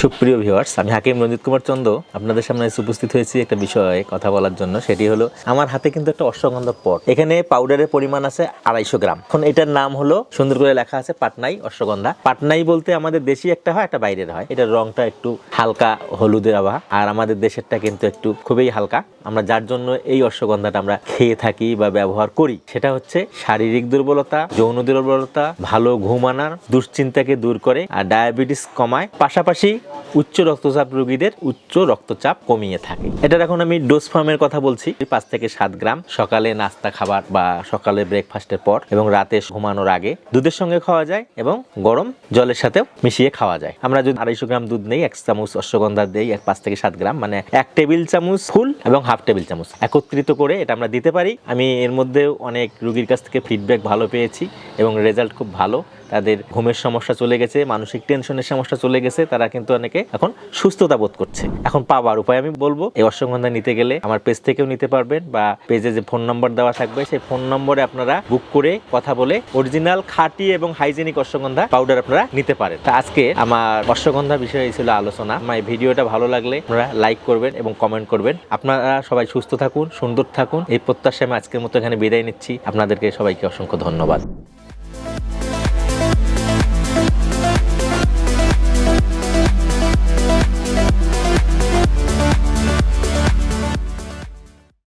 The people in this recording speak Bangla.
সুপ্রিয় ভিউয়ার্স আমি হাকিম রঞ্জিত কুমার চন্দ। আপনাদের সামনে উপস্থিত হয়েছি একটা বিষয়ে কথা বলার জন্য, সেটি হলো, আমার হাতে কিন্তু একটা অশ্বগন্ধা পট এখানে পাউডারের পরিমাণ আছে আড়াইশো গ্রাম। এখন এটার নাম হলো, সুন্দর করে লেখা আছে পাটনাই অশ্বগন্ধা। পাটনাই বলতে আমাদের দেশি একটা হয়, একটা বাইরের হয়। এটার রংটা একটু হালকা হলুদের আবহাওয়া, আর আমাদের দেশেরটা কিন্তু একটু খুবই হালকা। আমরা যার জন্য এই অশ্বগন্ধাটা আমরা খেয়ে থাকি বা ব্যবহার করি, সেটা হচ্ছে শারীরিক দুর্বলতা, যৌন দুর্বলতা, ভালো ঘুম আনার, দুশ্চিন্তাকে দূর করে, আর ডায়াবেটিস কমায়। পাশাপাশি উচ্চ রক্তচাপ রোগীদের উচ্চ রক্তচাপ কমিয়ে থাকে। এটার এখন আমি ডোজ ফর্মের কথা বলছি। পাঁচ থেকে সাত গ্রাম সকালে নাস্তা খাবার বা সকালে ব্রেকফাস্টের পর এবং রাতে ঘুমানোর আগে দুধের সঙ্গে খাওয়া যায় এবং গরম জলের সাথেও মিশিয়ে খাওয়া যায়। আমরা যদি আড়াইশো গ্রাম দুধ নেই, এক চামচ অশ্বগন্ধা দেই, এক পাঁচ থেকে সাত গ্রাম মানে এক টেবিল চামচ ফুল এবং হাফ টেবিল চামচ। একত্রিত করে এটা আমরা দিতে পারি। আমি এর মধ্যেও অনেক রুগীর কাছ থেকে ফিডব্যাক ভালো পেয়েছি এবং রেজাল্ট খুব ভালো। তাদের ঘুমের সমস্যা চলে গেছে, মানসিক টেনশনের সমস্যা চলে গেছে, তারা কিন্তু অনেকে এখন সুস্থতা বোধ করছে। এখন পাওয়ার উপায় আমি বলব, এই অশ্বগন্ধা নিতে গেলে আমার পেজ থেকেও নিতে পারবেন বা পেজে যে ফোন নম্বর দেওয়া থাকবে, সেই ফোন নম্বরে আপনারা বুক করে কথা বলে অরিজিনাল খাঁটি এবং হাইজেনিক অশ্বগন্ধা পাউডার আপনারা নিতে পারেন। তা আজকে আমার অশ্বগন্ধা বিষয়ে ছিল আলোচনা। আমার এই ভিডিওটা ভালো লাগলে আপনারা লাইক করবেন এবং কমেন্ট করবেন। আপনারা সবাই সুস্থ থাকুন, সুন্দর থাকুন। এই প্রত্যাশায় আমি আজকের মতো এখানে বিদায় নিচ্ছি। আপনাদেরকে সবাইকে অসংখ্য ধন্যবাদ।